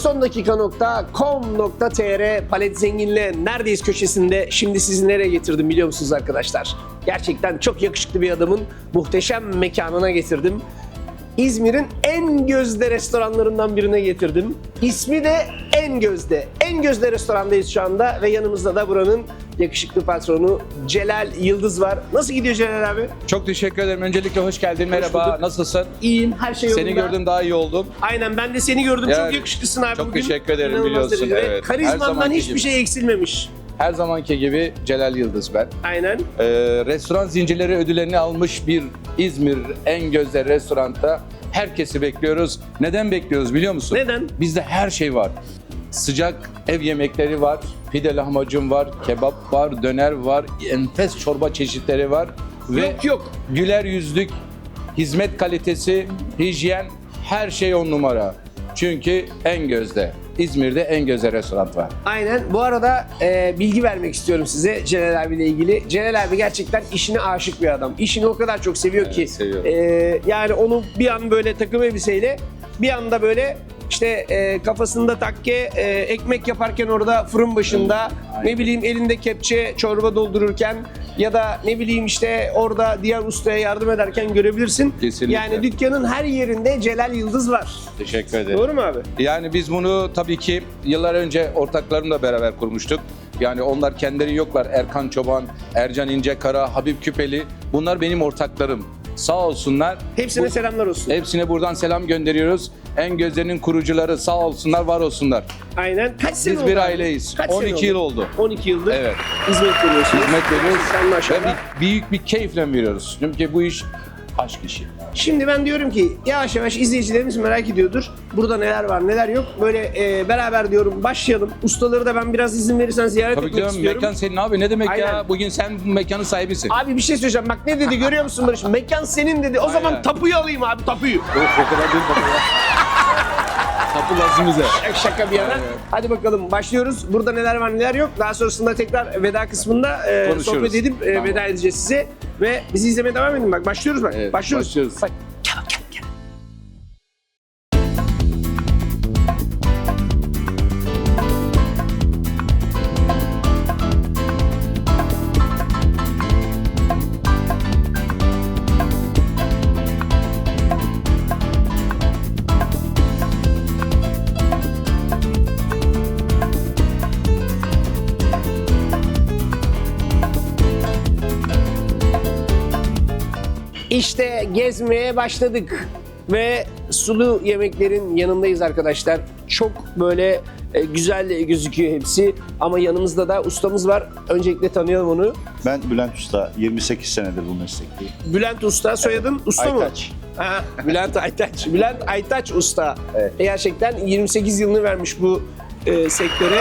Son Palet Zengin'le neredeyiz köşesinde şimdi sizi nereye getirdim biliyor musunuz arkadaşlar? Gerçekten çok yakışıklı bir adamın muhteşem mekanına getirdim. İzmir'in en gözde restoranlarından birine getirdim. İsmi de En Gözde. En Gözde restorandayız şu anda ve yanımızda da buranın yakışıklı patronu Celal Yıldız var. Nasıl gidiyor Celal abi? Çok teşekkür ederim. Öncelikle hoş geldin. Merhaba. bulduk. Nasılsın? İyiyim, her şey yolunda. Seni gördüm daha iyi oldum. Aynen ben de seni gördüm. Yani, çok yakışıklısın abi çok bugün. teşekkür ederim, İnanılmaz biliyorsun, derecede. evet. Her Karizmandan zamanki hiçbir gibi. şey eksilmemiş. Her zamanki gibi Celal Yıldız ben. Aynen. Ee, restoran zincirleri ödüllerini almış bir İzmir en gözde restoranda herkesi bekliyoruz. Neden bekliyoruz biliyor musun? Neden? Bizde her şey var. Sıcak ev yemekleri var, pide lahmacun var, kebap var, döner var, enfes çorba çeşitleri var. Ve Yok yok. güler yüzlük, hizmet kalitesi, hijyen her şey on numara. Çünkü en gözde. İzmir'de en gözde restoran var. Aynen. Bu arada e, bilgi vermek istiyorum size Celal abiyle ilgili. Celal abi gerçekten işine aşık bir adam. İşini o kadar çok seviyor Evet, ki. seviyorum. e, yani onu bir an böyle takım elbiseyle bir anda böyle işte e, kafasında takke, e, ekmek yaparken orada fırın başında, ne bileyim elinde kepçe çorba doldururken ya da ne bileyim işte orada diğer ustaya yardım ederken görebilirsin. Kesinlikle. Yani dükkanın her yerinde Celal Yıldız var. Teşekkür ederim. Doğru mu abi? Yani biz bunu tabii ki yıllar önce ortaklarımla beraber kurmuştuk. Yani onlar kendileri yoklar. Erkan Çoban, Ercan İncekara, Habib Küpeli. Bunlar benim ortaklarım. Sağ olsunlar. Hepsine Bu- selamlar olsun. Hepsine buradan selam gönderiyoruz. En gözlerinin kurucuları sağ olsunlar, var olsunlar. Aynen. Kaç sene Biz oldu bir abi? aileyiz. Kaç sene 12 yıl oldu. 12 yıldır Evet. hizmet veriyorsunuz. Hizmet veriyoruz Sen ve maşallah. bir, büyük bir keyifle veriyoruz. Çünkü bu iş aşk işi. Şimdi ben diyorum ki yavaş yavaş izleyicilerimiz merak ediyordur. Burada neler var neler yok. Böyle e, beraber diyorum başlayalım. Ustaları da ben biraz izin verirsen ziyaret Tabii etmek diyorum istiyorum. mekan senin abi ne demek ya? Aynen. Bugün sen bu mekanın sahibisin. Abi bir şey söyleyeceğim. Bak ne dedi görüyor musun Barış? Mekan senin dedi. O zaman Aynen. tapuyu alayım abi tapuyu. O, o kadar değil ya. Kapı lazım bize. Şaka- bir yana. Hadi bakalım başlıyoruz. Burada neler var neler yok. Daha sonrasında tekrar veda kısmında e, sohbet edip e, Tamam. veda edeceğiz size. Ve bizi izlemeye devam edin bak. Başlıyoruz bak. Evet, başlıyoruz. başlıyoruz. Bak. Gezmeye başladık ve sulu yemeklerin yanındayız arkadaşlar. Çok böyle e, güzel gözüküyor hepsi ama yanımızda da ustamız var. Öncelikle tanıyalım onu. Ben Bülent Usta, 28 senedir bu meslekteyim. Bülent Usta, soyadın Usta mı? Aytaç. Ha, Bülent Aytaç. Bülent Aytaç Usta. Evet. E, Gerçekten 28 yılını vermiş bu e, sektöre.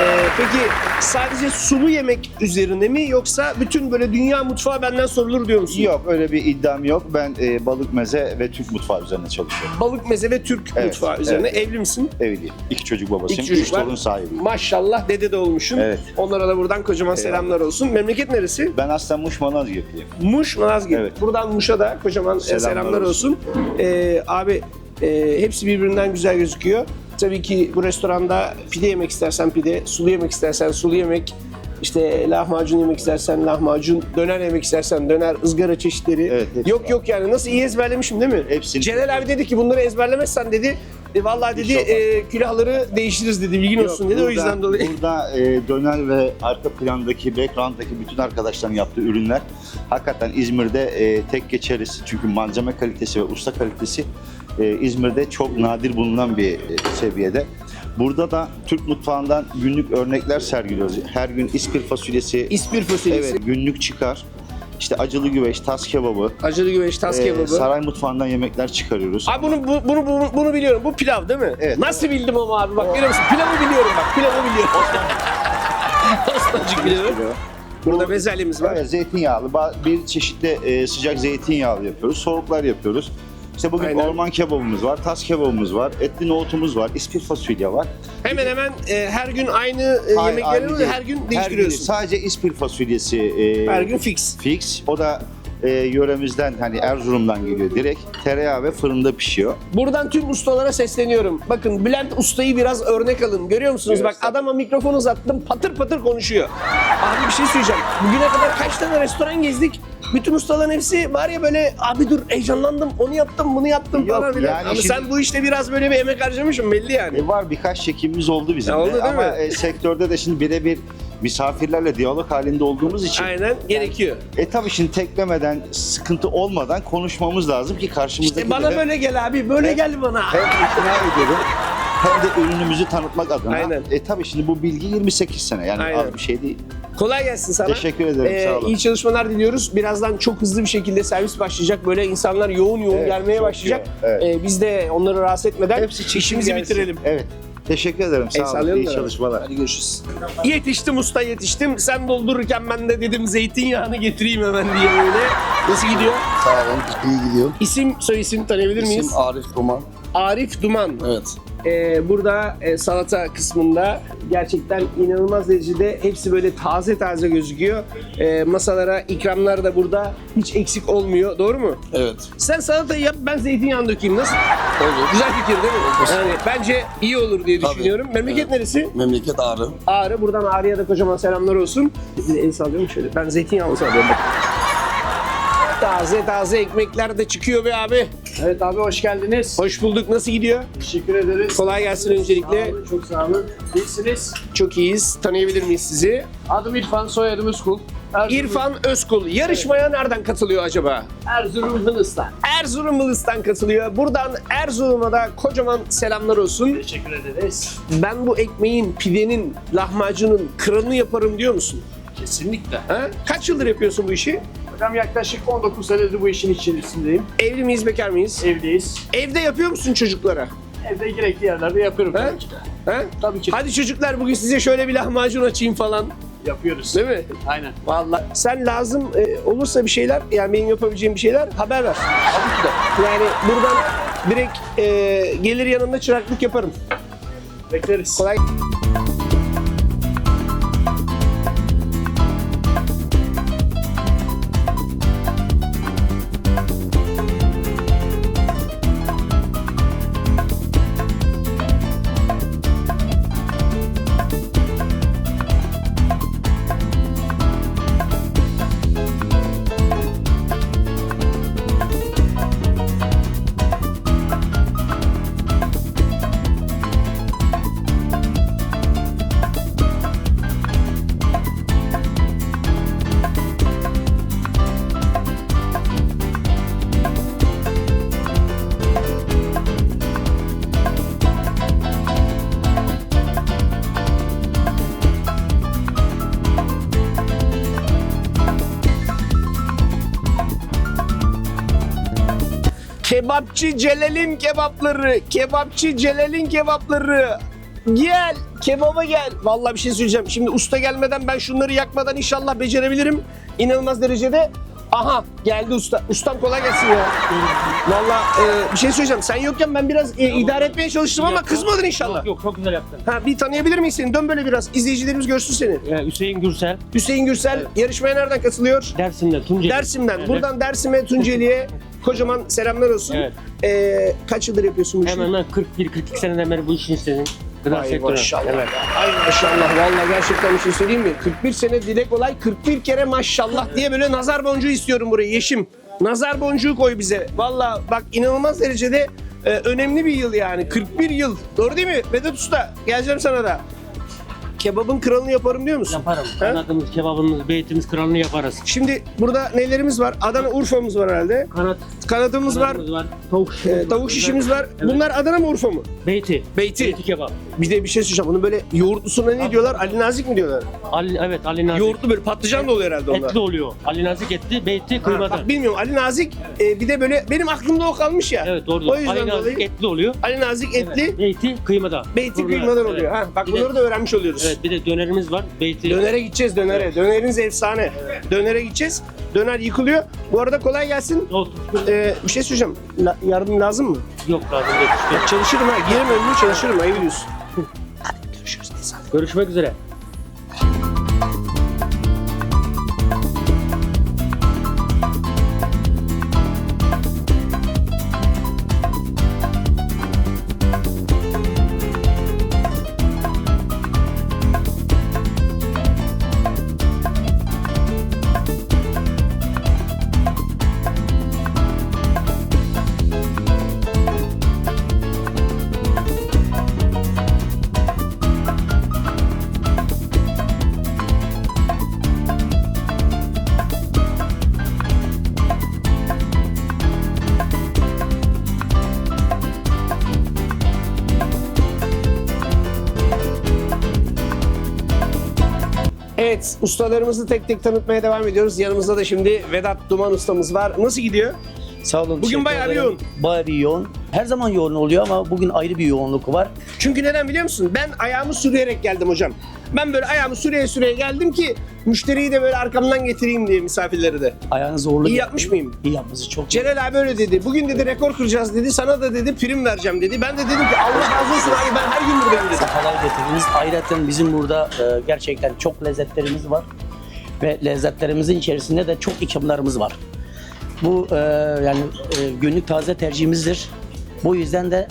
E, peki sadece sulu yemek üzerine mi yoksa bütün böyle dünya mutfağı benden sorulur diyor musun? Yok öyle bir iddiam yok. Ben e, balık meze ve Türk mutfağı üzerine çalışıyorum. Balık meze ve Türk Evet, mutfağı üzerine. evet. Evli misin? Evliyim. İki çocuk babasıyım. İki çocuk Üç var. torun sahibiyim. Maşallah dede de olmuşsun. Evet. Onlara da buradan kocaman selamlar olsun. Memleket neresi? Ben aslen Muş Manazgirtliyim. Muş, Malazgirt. Evet. Buradan Muş'a da kocaman e, selamlar, Selamlar olsun. Ee, abi e, hepsi birbirinden güzel gözüküyor. Tabii ki bu restoranda pide yemek istersen pide, sulu yemek istersen sulu yemek, işte lahmacun yemek istersen lahmacun, döner yemek istersen döner, ızgara çeşitleri. Evet, hepsi yok var. yok yani nasıl iyi ezberlemişim değil mi? Hepsini- Celal abi dedi ki bunları ezberlemezsen dedi e, vallahi dedi olmaz. e, külahları değiştiririz dedi bilgin olsun dedi o burada- yüzden dolayı. Burada e, döner ve arka plandaki, background'daki bütün arkadaşların yaptığı ürünler hakikaten İzmir'de e, tek geçeriz. Çünkü malzeme kalitesi ve usta kalitesi e, İzmir'de çok nadir bulunan bir e, seviyede. Burada da Türk mutfağından günlük örnekler sergiliyoruz. Her gün ispir fasulyesi, İspir fasulyesi, evet, günlük çıkar. İşte acılı güveç, tas kebabı, acılı güveç, tas e, kebabı. saray mutfağından yemekler çıkarıyoruz. Abi bunu, bu- bunu, bunu, bunu biliyorum. Bu pilav değil mi? Evet. Nasıl bildim ama abi bak görüyor musun? Pilavı biliyorum bak. Pilavı biliyorum. Osmancık pilavı. Burada bezelyemiz var. Evet, zeytinyağlı. Ba- Bir çeşitli e, sıcak zeytinyağlı yapıyoruz. Soğuklar yapıyoruz. İşte bugün Aynen. orman kebabımız var, tas kebabımız var, etli nohutumuz var, ispir fasulye var. Hemen hemen e, her gün aynı e, Hayır, yemekleri aynı mi? değil. her gün Her değiştiriyorsun. sadece ispir fasulyesi e, Her gün fix. fix. O da e, yöremizden hani Erzurum'dan geliyor direkt. Tereyağı ve fırında pişiyor. Buradan tüm ustalara sesleniyorum. Bakın Bülent Usta'yı biraz örnek alın. Görüyor musunuz? Bak adama mikrofon uzattım patır patır konuşuyor. Abi bir şey söyleyeceğim. Bugüne kadar kaç tane restoran gezdik? Bütün ustaların hepsi var ya böyle abi dur heyecanlandım onu yaptım bunu yaptım Yok, falan filan. yani Ama şimdi- sen bu işte biraz böyle bir emek harcamışsın belli yani. E, var birkaç çekimimiz oldu bizim Ya oldu de. değil Ama mi? e, sektörde de şimdi birebir misafirlerle diyalog halinde olduğumuz için Aynen gerekiyor. E tabii şimdi teklemeden, sıkıntı olmadan konuşmamız lazım ki karşımızdaki İşte bana de böyle gel abi böyle gel bana. hem ikna edelim hem de ürünümüzü tanıtmak adına. Aynen. E tabii şimdi bu bilgi 28 sene yani Aynen. az bir şey değil. Kolay gelsin sana. Teşekkür ederim, Ee, sağ olun. İyi çalışmalar diliyoruz. Birazdan çok hızlı bir şekilde servis başlayacak. Böyle insanlar yoğun yoğun Evet, gelmeye çok başlayacak. yoğun, evet. Ee, biz de onları rahatsız etmeden Hepsi çekim işimizi gelsin. bitirelim. Evet. Teşekkür ederim. Sağ olun. İyi çalışmalar. Hadi görüşürüz. Yetiştim usta yetiştim. Sen doldururken ben de dedim zeytinyağını getireyim hemen diye böyle. Nasıl gidiyor? Sağ olun, iyi gidiyor. İsim, soy isim tanıyabilir miyiz? İsim Arif Duman. Arif Duman. Evet. Ee, burada e, salata kısmında gerçekten inanılmaz derecede hepsi böyle taze taze gözüküyor. Ee, masalara ikramlar da burada hiç eksik olmuyor. Doğru mu? Evet. Sen salatayı yap ben zeytinyağını dökeyim. Nasıl? Olur. Güzel fikir değil mi? Yani bence iyi olur diye Tabii. düşünüyorum. Memleket Evet. neresi? Memleket Ağrı. Ağrı. Buradan Ağrı'ya da kocaman selamlar olsun. Bir de el sallıyorum şöyle. Ben zeytinyağlı sallıyorum. Taze taze ekmekler de çıkıyor be abi. Evet abi hoş geldiniz. Hoş bulduk. Nasıl gidiyor? Teşekkür ederiz. Kolay gelsin öncelikle. Sağ olun, çok sağ olun. İyisiniz. Çok iyiyiz. Tanıyabilir miyiz sizi? Adım İrfan, soyadım Özkul. Erzurum, İrfan Özkul. Yarışmaya nereden katılıyor acaba? Erzurum Hınıs'tan. Erzurum Ilıs'tan katılıyor. Buradan Erzurum'a da kocaman selamlar olsun. Teşekkür ederiz. Ben bu ekmeğin, pidenin, lahmacunun kralını yaparım diyor musun? Kesinlikle. Ha? Kaç yıldır yapıyorsun bu işi? Hocam yaklaşık 19 senedir bu işin içerisindeyim. Evli miyiz, bekar mıyız? Evdeyiz. Evde yapıyor musun çocuklara? Evde gerekli yerlerde yapıyorum Ha? tabii ki de. Ha? Tabii ki. Hadi çocuklar bugün size şöyle bir lahmacun açayım falan. yapıyoruz. Değil mi? Aynen. Vallahi sen lazım e, olursa bir şeyler, yani benim yapabileceğim bir şeyler haber ver. Tabii ki de. Yani buradan direkt e, gelir yanında çıraklık yaparım. Bekleriz. Kolay Kebapçı Celal'in kebapları, kebapçı Celal'in kebapları. Gel, kebaba gel. Vallahi bir şey söyleyeceğim. Şimdi usta gelmeden ben şunları yakmadan inşallah becerebilirim. İnanılmaz derecede. Aha geldi usta. Ustam kolay gelsin ya. Vallahi e, bir şey söyleyeceğim. Sen yokken ben biraz e, idare etmeye çalıştım ama kızmadın inşallah. Yok, yok çok güzel yaptın. Ha bir tanıyabilir miyiz seni? Dön böyle biraz. İzleyicilerimiz görsün seni. Ee, Hüseyin Gürsel, Hüseyin Gürsel yarışmaya nereden katılıyor? Dersim'de, Tunceli. Dersim'den. Evet. Buradan Dersim'e, Tunceli'ye kocaman selamlar olsun. Evet. Ee, kaç yıldır yapıyorsun bu işi? Hemen hemen 41-42 seneden beri bu işin içindeyim. Gıda Ay sektörü. maşallah. Evet. Ay maşallah. Vallahi gerçekten bir şey söyleyeyim mi? 41 sene dile kolay, 41 kere maşallah diye böyle nazar boncuğu istiyorum buraya Yeşim. Nazar boncuğu koy bize. Vallahi bak inanılmaz derecede e, önemli bir yıl yani. 41 yıl. Doğru değil mi? Vedat Usta geleceğim sana da. Kebabın kralını yaparım diyor musun? Yaparım. Kanadımız, kebabımız, beytimiz, kralını yaparız. Şimdi burada nelerimiz var? Adana Urfa'mız var herhalde. Kanat, Kanadımız var. kanadımız var. Tavuk şişimiz e, tavuk şişimiz var. Bunlar Adana mı Urfa mı? Beyti. Beyti. Beyti kebap. Bir de bir şey söyleyeceğim. Bunun böyle yoğurtlusuna ne diyorlar? Ali Nazik mi diyorlar? Ali, evet Ali Nazik. Yoğurtlu böyle patlıcan da oluyor herhalde onlar. Etli oluyor. Ali Nazik etli, beyti Ha, kıymadan. bak bilmiyorum Ali Nazik e, bir de böyle benim aklımda o kalmış ya. Evet doğru. O yüzden Ali Nazik dolayı etli oluyor. Ali Nazik etli, Evet, beyti kıymada. beyti kıymadan evet. oluyor. Ha, bak bunları da öğrenmiş oluyoruz. Evet bir de dönerimiz var. Beyti. Dönere gideceğiz dönere. Döneriniz efsane. Dönere gideceğiz. Döner yıkılıyor. Bu arada kolay gelsin. Yok, Ee, bir şey söyleyeceğim. La- yardım lazım mı? yok lazım değil. Çalışırım ha. Girerim önünü çalışırım. Ayıp ediyorsun. Görüşürüz. Neyse. Görüşmek üzere. Ustalarımızı tek tek tanıtmaya devam ediyoruz. Yanımızda da şimdi Vedat Duman ustamız var. Nasıl gidiyor? Sağ olun. Bugün bayağı bir yoğun. Bayağı bir yoğun. Her zaman yoğun oluyor ama bugün ayrı bir yoğunluk var. Çünkü neden biliyor musun? Ben ayağımı sürüyerek geldim hocam. Ben böyle ayağımı sürüye sürüye geldim ki müşteriyi de böyle arkamdan getireyim diye misafirleri de. Ayağınız zorlu. İyi geldi. yapmış mıyım? İyi yapmışsınız. Çok. Celal abi öyle dedi. Bugün dedi rekor kıracağız dedi. Sana da dedi prim vereceğim dedi. Ben de dedim ki Allah razı olsun abi ben her gün buradayım dedim. Safalar getirdiniz. Ayrıca bizim burada e, gerçekten çok lezzetlerimiz var. Ve lezzetlerimizin içerisinde de çok ikramlarımız var. Bu e, yani e, günlük taze tercihimizdir. Bu yüzden de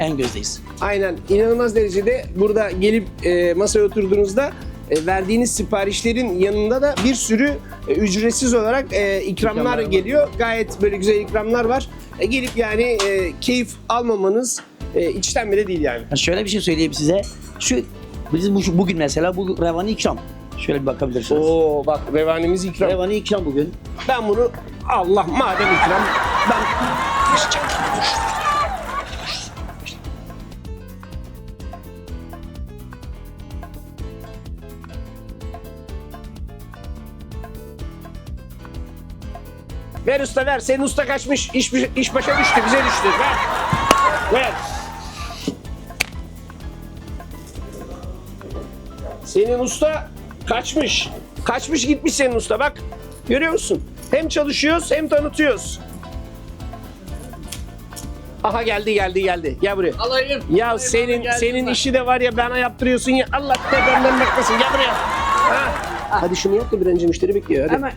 en gözdeyiz. Aynen inanılmaz derecede burada gelip e, masaya oturduğunuzda e, verdiğiniz siparişlerin yanında da bir sürü e, ücretsiz olarak e, ikramlar İkramlar var. geliyor. Gayet böyle güzel ikramlar var. E, gelip yani e, keyif almamanız e, içten bile değil yani. Yani şöyle bir şey söyleyeyim size. Şu bizim bu, bugün mesela bu revani ikram. Şöyle bir bakabilirsiniz. Oo bak revanimiz ikram. Revani ikram bugün. Ben bunu Allah madem ikram ben Ver usta ver. Senin usta kaçmış. İş, iş başa düştü. Bize düştü. Ver. Ver. Senin usta kaçmış. Kaçmış gitmiş senin usta bak. Görüyor musun? Hem çalışıyoruz hem tanıtıyoruz. Aha geldi geldi geldi. Gel buraya. Alayım. Ya senin senin işi de var ya bana yaptırıyorsun ya. Allah tepemden bakmasın. Gel buraya. Ha. Hadi şunu yap da bir önce müşteri bekliyor. Hadi.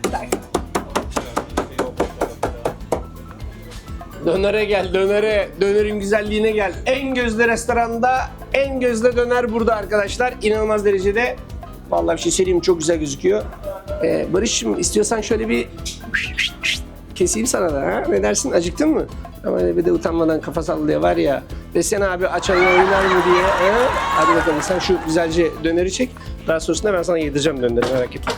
Dönere gel, dönere. Dönerin güzelliğine gel. En gözde restoranda, en gözde döner burada arkadaşlar. İnanılmaz derecede. Vallahi bir şey söyleyeyim çok güzel gözüküyor. Ee, Barış'ım istiyorsan şöyle bir keseyim sana da ha? Ne dersin? Acıktın mı? Ama bir de utanmadan kafa sallıyor var ya. Desene abi açan oynar mı diye. Ha? Hadi bakalım sen şu güzelce döneri çek. Daha sonrasında ben sana yedireceğim döneri merak etme.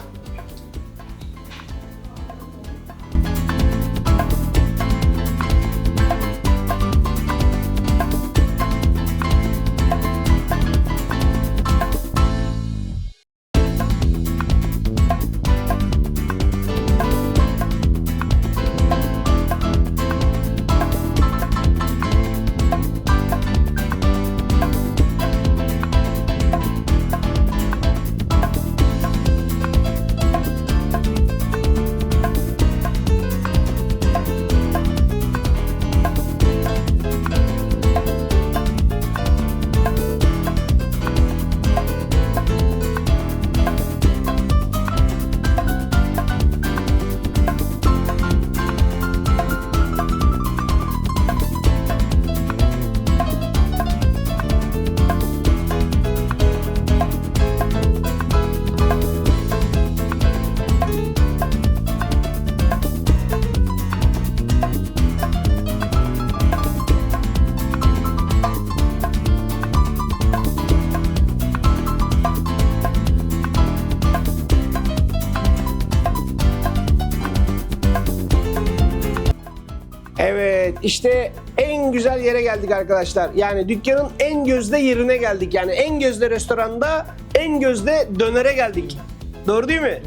İşte en güzel yere geldik arkadaşlar. Yani dükkanın en gözde yerine geldik. Yani en gözde restoranda en gözde dönere geldik. Doğru değil mi?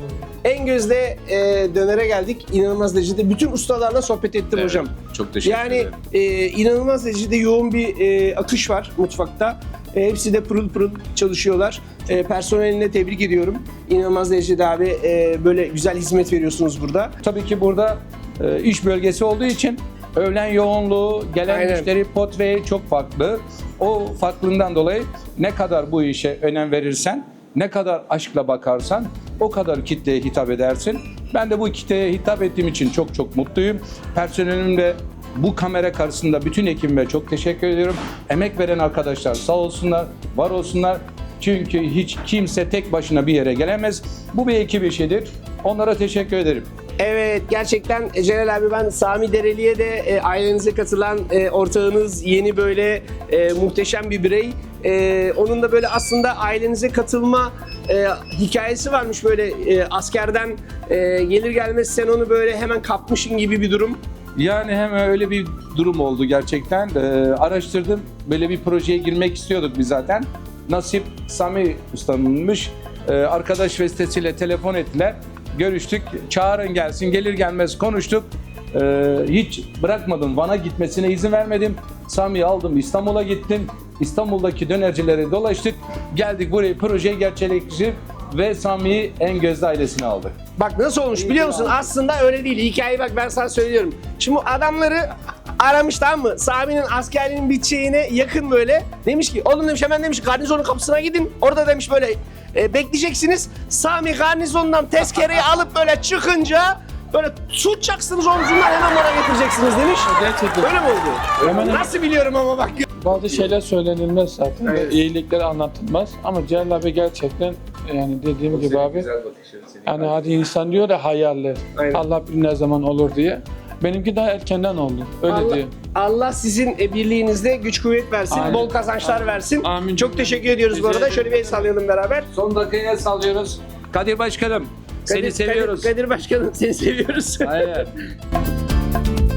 En gözde e, dönere geldik. İnanılmaz derecede bütün ustalarla sohbet ettim Evet, hocam. Çok teşekkür Yani ederim. e, inanılmaz derecede yoğun bir e, akış var mutfakta. E, hepsi de pırıl pırıl çalışıyorlar. E, personeline tebrik ediyorum. İnanılmaz derecede abi e, böyle güzel hizmet veriyorsunuz burada. Tabii ki burada e, iş bölgesi olduğu için öğlen yoğunluğu, gelen Aynen. müşteri potreyi çok farklı. O farklılığından dolayı ne kadar bu işe önem verirsen, ne kadar aşkla bakarsan o kadar kitleye hitap edersin. Ben de bu kitleye hitap ettiğim için çok çok mutluyum. Personelim de bu kamera karşısında bütün ekibime çok teşekkür ediyorum. Emek veren arkadaşlar sağ olsunlar, var olsunlar. Çünkü hiç kimse tek başına bir yere gelemez. Bu bir ekip işidir. Onlara teşekkür ederim. Evet gerçekten Celal abi ben Sami Dereli'ye de e, ailenize katılan e, ortağınız yeni böyle e, muhteşem bir birey. E, onun da böyle aslında ailenize katılma e, hikayesi varmış böyle e, askerden e, gelir gelmez sen onu böyle hemen kapmışın gibi bir durum. Yani hemen öyle bir durum oldu gerçekten. Ee, araştırdım. Böyle bir projeye girmek istiyorduk biz zaten. Nasip Sami ustamınmış. Ee, arkadaş vesitesiyle telefon ettiler. Görüştük. Çağırın gelsin. Gelir gelmez konuştuk. Ee, hiç bırakmadım. Van'a gitmesine izin vermedim. Sami'yi aldım. İstanbul'a gittim. İstanbul'daki dönercileri dolaştık. Geldik buraya projeyi gerçekleştirip ve Sami'yi en gözde ailesine aldık. Bak nasıl olmuş biliyor musun? Aslında öyle değil. Hikayeyi bak ben sana söylüyorum. Şimdi adamları aramış tamam mı? Sami'nin askerliğinin biteceğine yakın böyle. Demiş ki oğlum demiş hemen demiş garnizonun kapısına gidin. Orada demiş böyle e, bekleyeceksiniz. Sami garnizondan tezkereyi alıp böyle çıkınca böyle tutacaksınız omzundan hemen bana getireceksiniz demiş. Gerçekten. Öyle mi oldu? Hemen- Nasıl biliyorum ama bak. Bazı şeyler söylenilmez zaten. Evet. ve iyilikleri anlatılmaz. Ama Celal abi gerçekten yani dediğim gibi abi yani hadi insan diyor ya hayaller. Aynen. Allah bilir ne zaman olur diye. Benimki daha erkenden oldu. Öyle Allah, diye. Allah sizin e, birliğinizde güç kuvvet versin, Amin. bol kazançlar versin. Amin. Çok teşekkür ediyoruz bu Rica arada. ederim. Şöyle bir el sallayalım beraber. Son dakikaya sallıyoruz. Kadir Başkanım seni Kadir- seviyoruz. Kadir, Kadir Başkanım seni seviyoruz. Aynen.